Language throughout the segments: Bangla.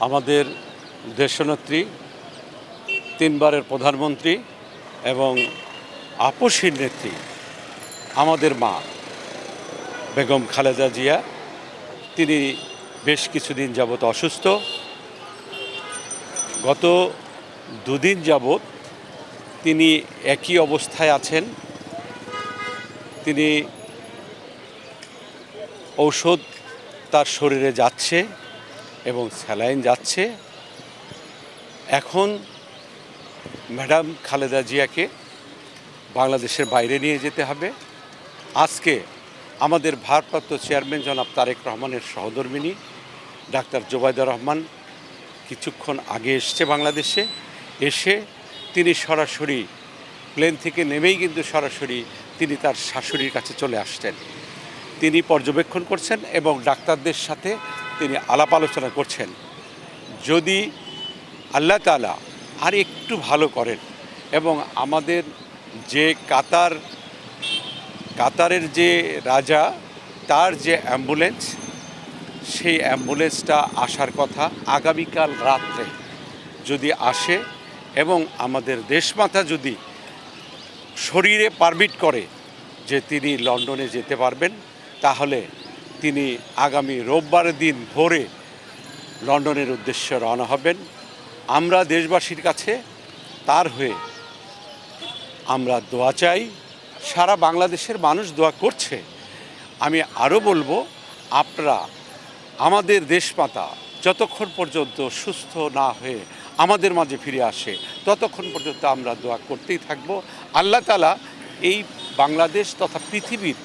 আমাদের দেশনেত্রী, তিনবারের প্রধানমন্ত্রী এবং আপসীর নেত্রী আমাদের মা বেগম খালেদা জিয়া। তিনি বেশ কিছুদিন যাবৎ অসুস্থ। গত দুদিন যাবৎ তিনি একই অবস্থায় আছেন। তিনি ঔষধ তার শরীরে যাচ্ছে। এবং স্যালাইন যাচ্ছে। এখন ম্যাডাম খালেদা জিয়াকে বাংলাদেশের বাইরে নিয়ে যেতে হবে। আজকে আমাদের ভারপ্রাপ্ত চেয়ারম্যান জনাব তারেক রহমানের সহধর্মিনী ডাক্তার জোবায়দা রহমান কিছুক্ষণ আগে এসছে বাংলাদেশে। এসে তিনি সরাসরি প্লেন থেকে নেমেই কিন্তু সরাসরি তিনি তার শাশুড়ির কাছে চলে আসছেন। তিনি পর্যবেক্ষণ করছেন এবং ডাক্তারদের সাথে তিনি আলাপ আলোচনা করছেন। যদি আল্লাহ তালা আর একটু ভালো করেন এবং আমাদের যে কাতার, কাতারের যে রাজা, তার যে অ্যাম্বুলেন্স, সেই অ্যাম্বুলেন্সটা আসার কথা আগামীকাল রাত্রে যদি আসে এবং আমাদের দেশমাতা যদি শরীরে পারমিট করে যে তিনি লন্ডনে যেতে পারবেন, তাহলে তিনি আগামী রোববার দিন ভোরে লন্ডনের উদ্দেশ্যে রওনা হবেন। আমরা দেশবাসীর কাছে তার হয়ে আমরা দোয়া চাই। সারা বাংলাদেশের মানুষ দোয়া করছে। আমি আরও বলব, আপনারা আমাদের দেশমাতা যতক্ষণ পর্যন্ত সুস্থ না হয়ে আমাদের মাঝে ফিরে আসে, ততক্ষণ পর্যন্ত আমরা দোয়া করতেই থাকব। আল্লাহ তালা এই বাংলাদেশ তথা পৃথিবীর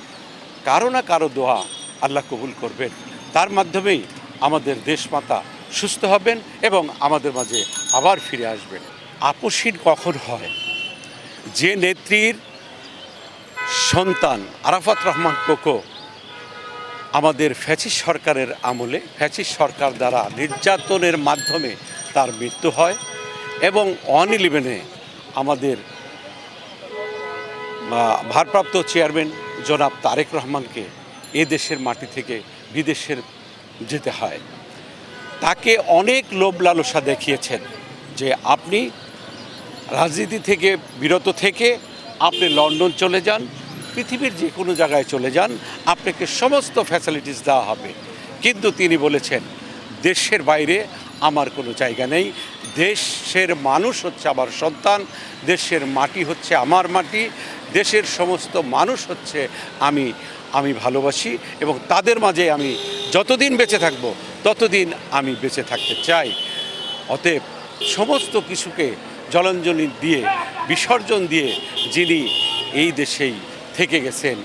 কারও না কারও দোয়া আল্লাহ কবুল করবেন। তার মাধ্যমেই আমাদের দেশমাতা সুস্থ হবেন এবং আমাদের মাঝে আবার ফিরে আসবেন। আপসীন কখন হয়? যে নেত্রীর সন্তান আরাফাত রহমান কোকো আমাদের ফ্যাসিস সরকারের আমলে, ফ্যাসিস সরকার দ্বারা নির্যাতনের মাধ্যমে তার মৃত্যু হয় এবং অন ইলেভেনে আমাদের ভারপ্রাপ্ত চেয়ারম্যান জনাব তারেক রহমানকে এ দেশের মাটি থেকে বিদেশের যেতে হয়। তাকে অনেক লোভ লালসা দেখিয়েছেন যে আপনি রাজনীতি থেকে বিরত থেকে আপনি লন্ডন চলে যান, পৃথিবীর যে কোনো জায়গায় চলে যান, আপনাকে সমস্ত ফ্যাসিলিটিস দেওয়া হবে। কিন্তু তিনি বলেছেন, দেশের বাইরে আমার কোনো জায়গা নেই। দেশের মানুষ হচ্ছে আমার সন্তান, দেশের মাটি হচ্ছে আমার মাটি দেশের সমস্ত মানুষ হচ্ছে আমি আমি ভালোবাসি এবং তাদের মাঝে আমি যতদিন বেঁচে থাকব, ততদিন আমি বেঁচে থাকতে চাই। অতএব সমস্ত কিছুকে জলাঞ্জলি দিয়ে, বিসর্জন দিয়ে যিনি এই দেশেই থেকে গেছেন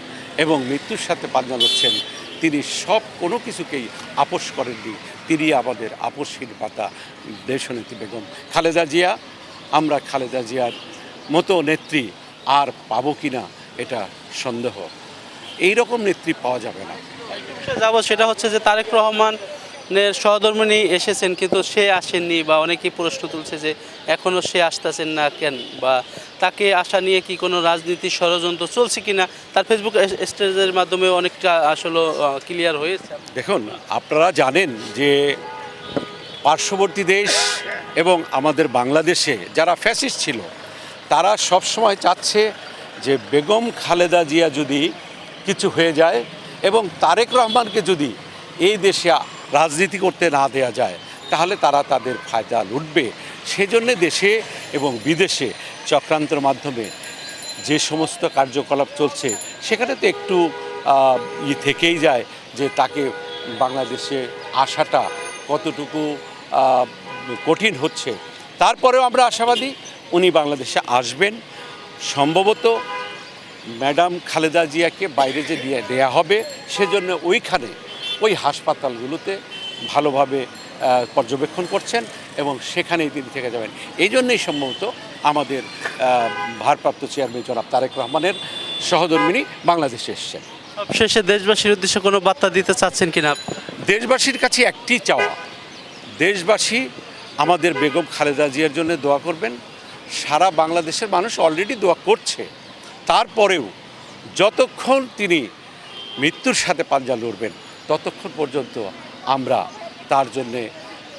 এবং মৃত্যুর সাথে পাঞ্জা লড়ছেন তিনি সব কোনো কিছুকেই আপোষ করেননি। তিনি আমাদের আপোষহীন পাতা দেশনেত্রী বেগম খালেদা জিয়া, আমরা খালেদা জিয়ার মতো নেত্রী আর পাবো কি না এটা সন্দেহ। এই রকম নেত্রী পাওয়া যাবে না। যাব সেটা হচ্ছে যে তারেক রহমানের সহধর্মিনী এসেছেন কিন্তু সে আসেননি বা অনেকেই প্রশ্ন তুলছে যে এখনও সে আসতেছেন না কেন? বা তাকে আসা নিয়ে কি কোনো রাজনীতি ষড়যন্ত্র চলছে কি না তার ফেসবুক স্টেজের মাধ্যমে অনেকটা আসলে ক্লিয়ার হয়েছে। দেখুন আপনারা জানেন যে পার্শ্ববর্তী দেশ এবং আমাদের বাংলাদেশে যারা ফ্যাসিস্ট ছিল তারা সব সময় চাচ্ছে যে বেগম খালেদা জিয়া যদি কিছু হয়ে যায় এবং তারেক রহমানকে যদি এই দেশে রাজনীতি করতে না দেয়া যায়, তাহলে তারা তাদের ফায়দা লুটবে। সেজন্য দেশে এবং বিদেশে চক্রান্তর মাধ্যমে যে সমস্ত কার্যকলাপ চলছে, সেখানে তো একটু ই থেকেই যায় যে তাকে বাংলাদেশে আসাটা কতটুকু কঠিন হচ্ছে। তারপরেও আমরা আশাবাদী উনি বাংলাদেশে আসবেন। সম্ভবত ম্যাডাম খালেদা জিয়াকে বাইরে যে দিয়ে দেয়া হবে সেজন্য ওইখানে ওই হাসপাতালগুলোতে ভালোভাবে পর্যবেক্ষণ করছেন এবং সেখানেই তিনি থেকে যাবেন। এই জন্যই সম্ভবত আমাদের ভারপ্রাপ্ত চেয়ারম্যান জনাব তারেক রহমানের সহধর্মিনী বাংলাদেশে এসছেন। সবশেষে দেশবাসীর উদ্দেশ্যে কোনো বার্তা দিতে চাচ্ছেন কিনা? দেশবাসীর কাছে একটি চাওয়া। দেশবাসী আমাদের বেগম খালেদা জিয়ার জন্য দোয়া করবেন। সারা বাংলাদেশের মানুষ অলরেডি দোয়া করছে। তারপরেও যতক্ষণ তিনি মৃত্যুর সাথে পাঞ্জা লড়বেন ততক্ষণ পর্যন্ত আমরা তার জন্যে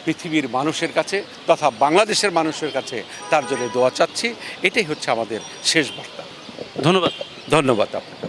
পৃথিবীর মানুষের কাছে তথা বাংলাদেশের মানুষের কাছে তার জন্য দোয়া চাচ্ছি। এটাই হচ্ছে আমাদের শেষ বার্তা। ধন্যবাদ। ধন্যবাদ আপনাকে।